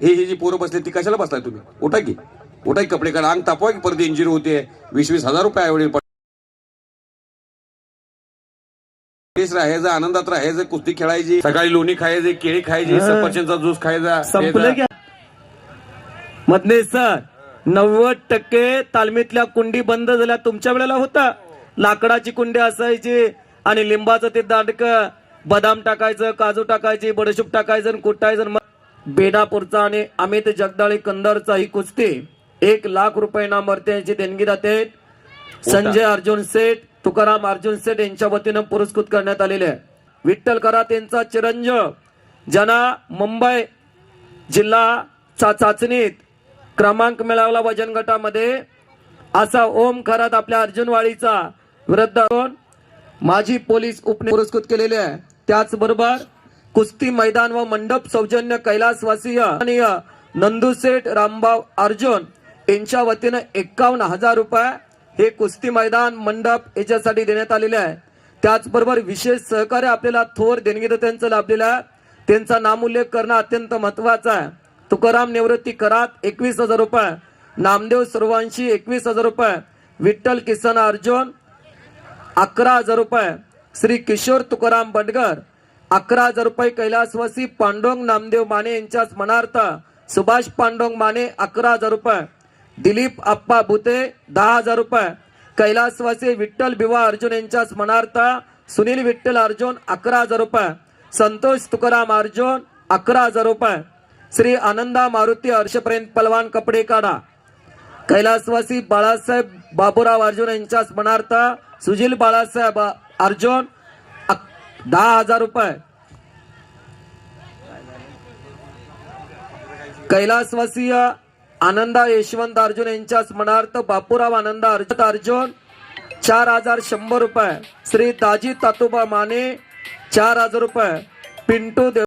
हे हे जी पोरं बसले ती कशाला बसलाय तुम्ही? उठा की. उठा की कपडे काढा. अंग तापवा की परत इंजुरी होते. वीस वीस हजार रुपये एवढे. राहायचं आनंदात राहायचं कुस्ती खेळायची सकाळी लोणी खायचे केळी खायची सफरचंदचा ज्यूस खायचा मधने सर नव्वद टक्के तालमीतल्या कुंडी बंद झाल्या. तुमच्या वेळेला होता. लाकडाची कुंडी असायची आणि लिंबाचं ते दांडक. बदाम टाकायचं काजू टाकायची बडशूप टाकायचं कुटायचं बेनापूरचा आणि अमित जगदाळे कंदरचा ही कुस्ती. एक लाख रुपये नामर्त्यांची देणगी जाते संजय अर्जुन सेठ तुकाराम अर्जुन सेठ यांच्या वतीनं पुरस्कृत करण्यात आलेले आहे. विठ्ठल करात यांचा चिरंजीव ज्यांना मुंबई जिल्हा चा चाचणीत क्रमांक मिळवला वजन गटामध्ये असा ओम खरात आपल्या अर्जुनवाडीचा विरुद्ध करून माजी पोलीस उप पुरस्कृत केलेले आहे. त्याचबरोबर कुस्ती मैदान व मंडप सौजन्य कैलासवासीय आणि नंदुसेठ रामबाव अर्जुन यांच्या वतीनं एक्कावन्न हजार रुपये हे कुस्ती मैदान मंडप याच्यासाठी देण्यात आलेले आहे. त्याचबरोबर विशेष सहकार्य आपल्याला थोर देणगीदात्यांचं लाभलेलं आहे. त्यांचा नामोल्लेख करणं अत्यंत महत्वाचं आहे. तुकाराम निवृत्ती करात एकवीस हजार रुपये नामदेव सर्वांशी एकवीस हजार रुपये विठ्ठल किसन अर्जुन अकरा हजार रुपये श्री किशोर तुकाराम बडगर अकरा हजार रुपये कैलासवासी पांडुरंग नामदेव माने यांच्या स्मरणार्थ सुभाष पांडुरंग माने अकरा हजार रुपये. दिलीप आप्पा भुते दहा हजार रुपये. कैलासवासी विठ्ठल बिवा अर्जुन यांच्या स्मरणार्थ सुनील विठ्ठल अर्जुन अकरा हजार रुपये. संतोष तुकाराम अर्जुन अकरा हजार रुपये. श्री आनंदा मारुती हर्षपर्यंत पलवान कपडे काढा. कैलासवासी बाळासाहेब बाबूराव अर्जुन यांच्या स्मरणार्थ सुजील बाळासाहेब अर्जुन अक- दहा हजार रुपये. कैलासवासीय आनंदा यशवंत अर्जुन यांच्या स्मरणार्थ बापूराव आनंदा अर्जुन अर्जुन चार हजार शंभर रुपये. श्री ताजी तातोबा माने चार हजार रुपये. पिंटू देव